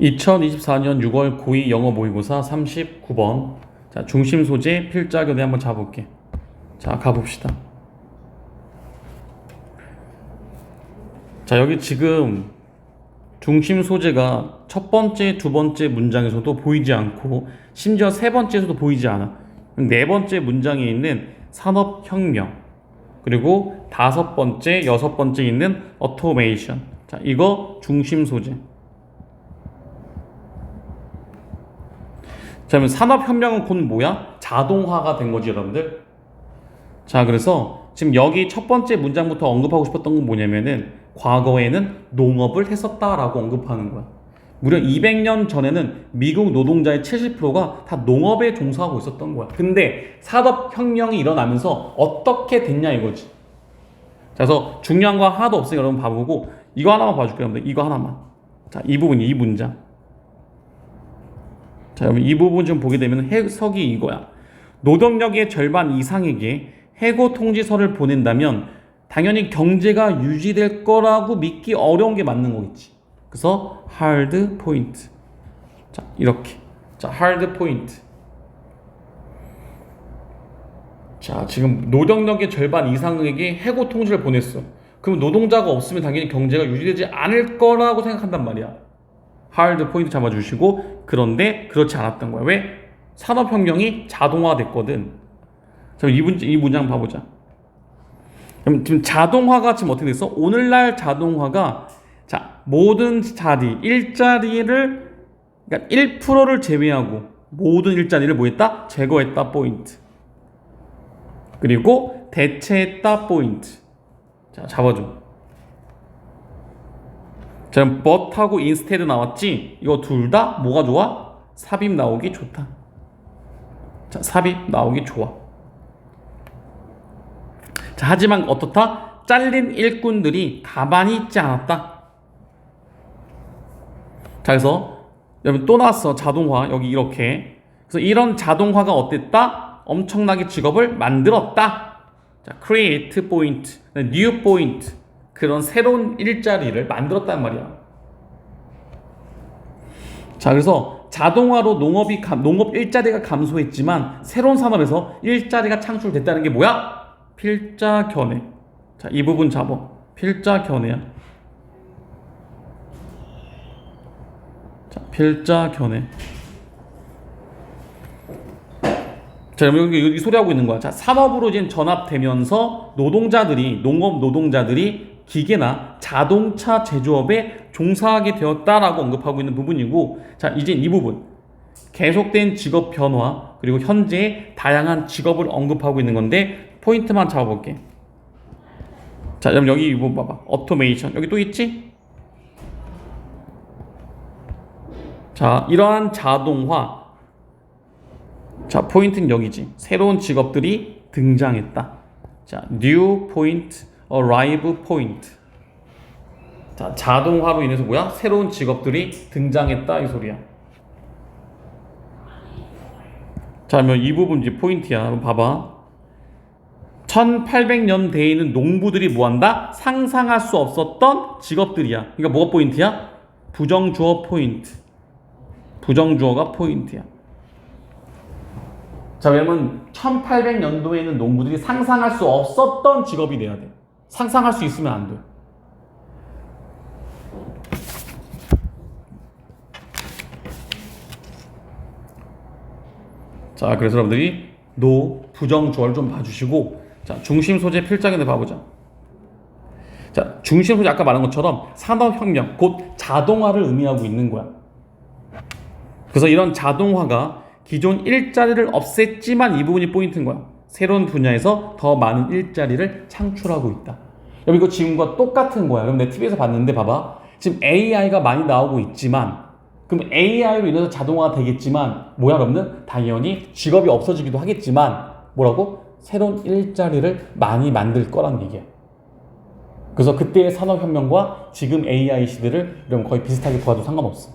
2024년 6월 고2 영어 모의고사 39번. 자, 중심 소재 필자견에 한번 잡을게. 자, 가봅시다. 자, 여기 지금 중심 소재가 첫 번째, 두 번째 문장에서도 보이지 않고 심지어 세 번째에서도 보이지 않아. 네 번째 문장에 있는 산업혁명 그리고 다섯 번째, 여섯 번째 있는 어토메이션. 자, 이거 중심 소재. 자, 그러면 산업혁명은 곧 뭐야? 자동화가 된 거지, 여러분들. 자, 그래서 지금 여기 첫 번째 문장부터 언급하고 싶었던 건 뭐냐면은 과거에는 농업을 했었다라고 언급하는 거야. 무려 200년 전에는 미국 노동자의 70%가 다 농업에 종사하고 있었던 거야. 근데 산업혁명이 일어나면서 어떻게 됐냐 이거지. 자, 그래서 중요한 거 하나도 없으니까 여러분 봐보고 이거 하나만 봐줄게요, 여러분들. 이거 하나만. 자, 이 부분이 이 문장. 자, 여러분 이 부분 좀 보게 되면 해석이 이거야. 노동력의 절반 이상에게 해고 통지서를 보낸다면 당연히 경제가 유지될 거라고 믿기 어려운 게 맞는 거겠지. 그래서 하드 포인트. 자, 이렇게. 자, 하드 포인트. 자, 지금 노동력의 절반 이상에게 해고 통지를 보냈어. 그럼 노동자가 없으면 당연히 경제가 유지되지 않을 거라고 생각한단 말이야. 하드 포인트 잡아주시고 그런데 그렇지 않았던 거야. 왜? 산업 혁명이 자동화됐거든. 자, 이, 문, 이 문장 봐보자. 그럼 지금 자동화가 지금 어떻게 됐어? 오늘날 자동화가 자 모든 자리 일자리를 그러니까 1%를 제외하고 모든 일자리를 뭐 했다? 제거했다 포인트. 그리고 대체했다 포인트. 자 잡아줘. 자 그럼 but하고 instead 나왔지? 이거 둘 다 뭐가 좋아? 삽입 나오기 좋다. 자 삽입 나오기 좋아. 자, 하지만 어떻다? 잘린 일꾼들이 가만히 있지 않았다. 자, 그래서 여러분 또 나왔어. 자동화. 여기 이렇게. 그래서 이런 자동화가 어땠다? 엄청나게 직업을 만들었다. 자, create point, new point. 그런 새로운 일자리를 만들었단 말이야. 자, 그래서 자동화로 농업이 감, 농업 일자리가 감소했지만 새로운 산업에서 일자리가 창출됐다는 게 뭐야? 필자 견해. 자, 이 부분 잡어. 필자 견해야. 자, 필자 견해. 자, 여기 이 소리 하고 있는 거야. 자, 산업으로 이제 전압되면서 노동자들이 농업 노동자들이 기계나 자동차 제조업에 종사하게 되었다라고 언급하고 있는 부분이고, 자, 이제 이 부분. 계속된 직업 변화 그리고 현재 다양한 직업을 언급하고 있는 건데 포인트만 잡아볼게. 자, 그럼 여기 이거 봐봐. 오토메이션. 여기 또 있지? 자, 이러한 자동화. 자, 포인트는 여기지. 새로운 직업들이 등장했다. 자, new point, arrive point. 자, 자동화로 인해서 뭐야? 새로운 직업들이 등장했다 이 소리야. 자, 그러면 이 부분 이제 포인트야. 한번 봐봐. 1800년대에는 농부들이 뭐한다? 상상할 수 없었던 직업들이야. 그러니까 뭐가 포인트야? 부정주어 포인트. 부정주어가 포인트야. 자, 왜냐면 1800년도에는 농부들이 상상할 수 없었던 직업이 돼야 돼. 상상할 수 있으면 안 돼. 자, 그래서 여러분들이 노 부정주어를 좀 봐주시고 자, 중심 소재 필장에 봐보자. 자, 중심 소재 아까 말한 것처럼 산업혁명, 곧 자동화를 의미하고 있는 거야. 그래서 이런 자동화가 기존 일자리를 없앴지만 이 부분이 포인트인 거야. 새로운 분야에서 더 많은 일자리를 창출하고 있다. 여러분 이거 지금과 똑같은 거야. 그럼 내 TV에서 봤는데 봐봐. 지금 AI가 많이 나오고 있지만 그럼 AI로 인해서 자동화가 되겠지만 뭐야 여러분들? 당연히 직업이 없어지기도 하겠지만 뭐라고? 새로운 일자리를 많이 만들 거란 얘기야. 그래서 그때의 산업혁명과 지금 AI 시대를 이런 거의 비슷하게 보아도 상관없어.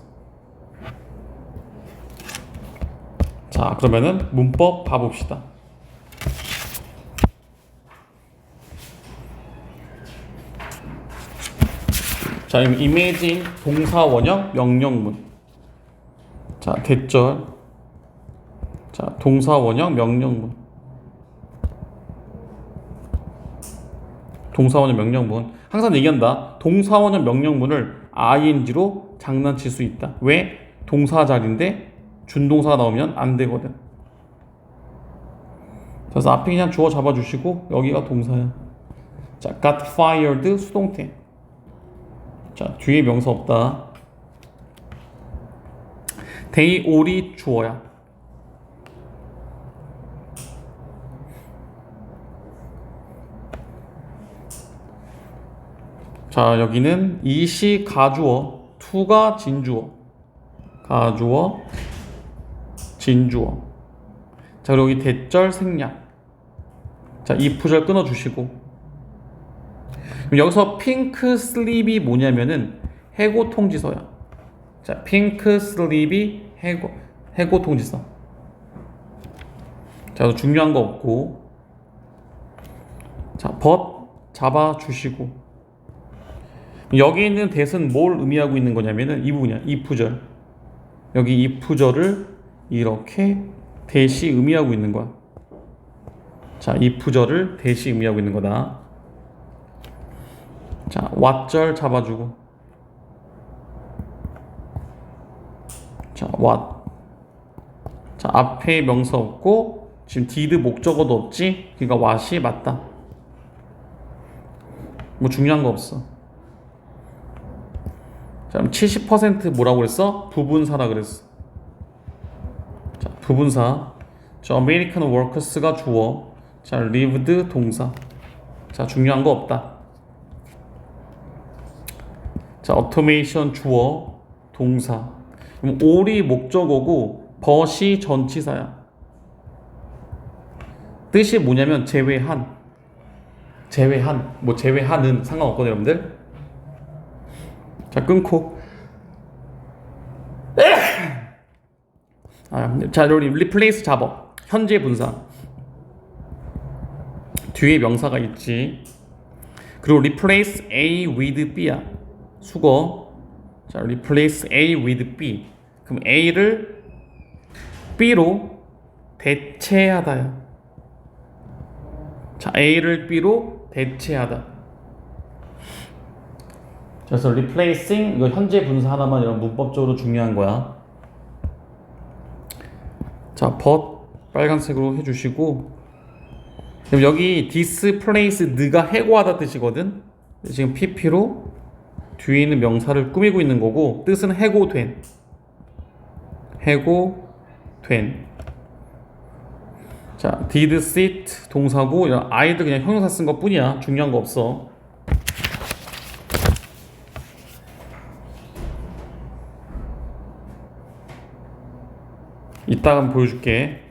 자, 그러면은 문법 봐봅시다. 자, imagine 동사 원형 명령문. 자, 대절. 자, 동사 원형 명령문. 동사 원형 명령문. 항상 얘기한다. 동사 원형 명령문을 ing로 장난칠 수 있다. 왜? 동사 자리인데 준동사가 나오면 안 되거든. 그래서 앞에 그냥 주어 잡아주시고 여기가 동사야. 자, got fired 수동태. 자, 뒤에 명사 없다. they all이 주어야. 자, 여기는 이시 가주어, 투가 진주어. 가주어, 진주어. 자, 여기 대절 생략. 자, 이 부절 끊어 주시고. 그럼 여기서 핑크 슬립이 뭐냐면은 해고 통지서야. 자, 핑크 슬립이 해고 해고 통지서. 자, 중요한 거 없고. 자, 벗 잡아 주시고. 여기 있는 대은 뭘 의미하고 있는 거냐면은 이 부분이야. 이 부절. 여기 이 부절을 이렇게 대시 의미하고 있는 거야. 자, 이 부절을 대시 의미하고 있는 거다. 자, 왓절 잡아주고. 자, what. 자, 앞에 명사 없고 지금 did 목적어도 없지. 그러니까 what이 맞다. 뭐 중요한 거 없어. 자, 그럼 70% 뭐라고 그랬어? 부분사라 그랬어. 자, 부분사. 저 American workers가 주어. 자, lived 동사. 자, 중요한 거 없다. 자, automation 주어 동사. all이 목적어고 but이 전치사야. 뜻이 뭐냐면 제외한. 제외한. 뭐 제외하는 상관없거든요, 여러분들. 자 끊고 아, 자 우리 replace 잡어 현재 분사 뒤에 명사가 있지 그리고 replace A with B야 수거. 자 replace A with B. 그럼 A를 B로 대체하다야 자 A를 B로 대체하다. 그래서 replacing 이거 현재 분사 하나만 이런 문법적으로 중요한 거야. 자, but 빨간색으로 해주시고. 그럼 여기 displace 느가 해고하다 뜻이거든. 지금 pp로 뒤에 있는 명사를 꾸미고 있는 거고 뜻은 해고된 해고된 자, did sit 동사고 아이들 그냥 형용사 쓴 것 뿐이야. 중요한 거 없어. 이따가 한번 보여줄게.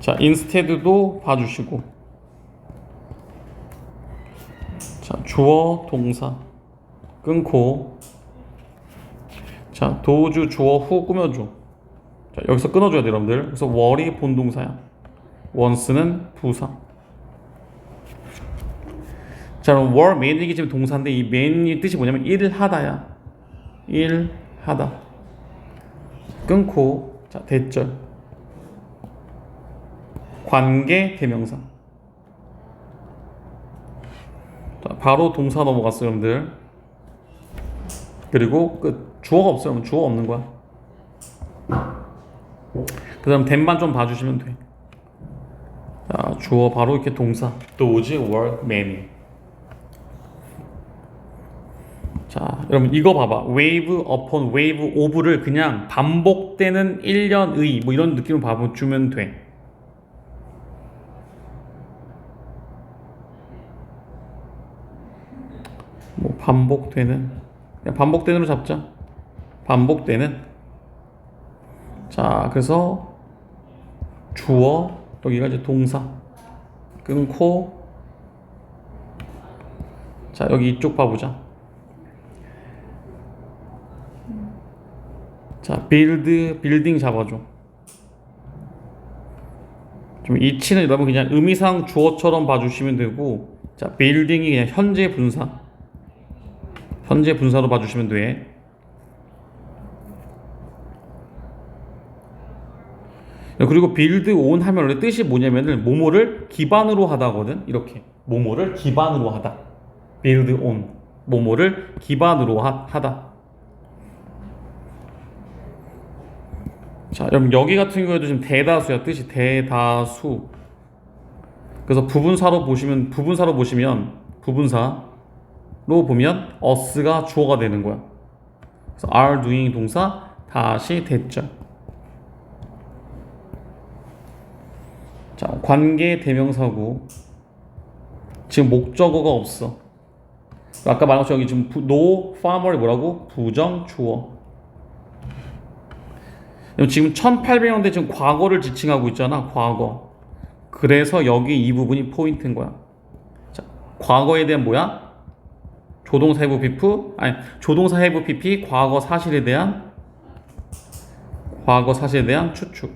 자, 인스테드도 봐주시고. 자, 주어, 동사. 끊고. 자, 도주, 주어, 후 꾸며줘. 자, 여기서 끊어줘야 돼, 여러분들. 그래서 월이 본동사야. 원스는 부사. 자, 그럼 월, 맨이기 지금 동사인데 이 맨이 뜻이 뭐냐면 일 하다야. 일 하다. 끊고 자 대절 관계 대명사 자, 바로 동사 넘어갔어요 여러분들 그리고 끝 주어가 없어요 여러분 주어 없는 거야. 그 다음 댐만 좀 봐주시면 돼. 자, 주어 바로 이렇게 동사. 도지 월 매니 자, 여러분 이거 봐봐. wave upon wave of를 그냥 반복되는 1년의 뭐 이런 느낌으로 봐주면 돼. 뭐 반복되는 반복되는으로 잡자. 반복되는 자, 그래서 주어 여기가 이제 동사 끊고 자, 여기 이쪽 봐보자. 자, 빌드, 빌딩 잡아줘. 좀 이치는 여러분 그냥 의미상 주어처럼 봐주시면 되고, 자, 빌딩이 그냥 현재 분사. 현재 분사로 봐주시면 돼. 그리고 빌드 온 하면 원래 뜻이 뭐냐면은 모모를 기반으로 하다거든. 이렇게 모모를 기반으로 하다. 빌드 온 모모를 기반으로 하, 하다. 자, 여러분 여기 같은 경우에도 지금 대다수야 뜻이 대다수. 그래서 부분사로 보시면 부분사로 보시면 부분사 로 보면 us가 주어가 되는 거야. 그래서 are doing 동사 다시 대절. 자, 관계 대명사고 지금 목적어가 없어. 아까 말한 것처럼 여기 지금 부, no farmer이 뭐라고? 부정 주어. 지금 1800년대 지금 과거를 지칭하고 있잖아. 과거. 그래서 여기 이 부분이 포인트인 거야. 자, 과거에 대한 뭐야? 조동사 해부 피프 아니 조동사 해부 PP 과거 사실에 대한 과거 사실에 대한 추측.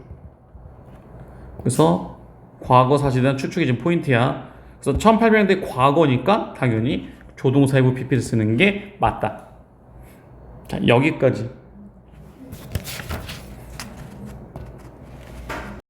그래서 과거 사실에 대한 추측이 지금 포인트야. 그래서 1800년대 과거니까 당연히 조동사 해부 PP를 쓰는 게 맞다. 자, 여기까지.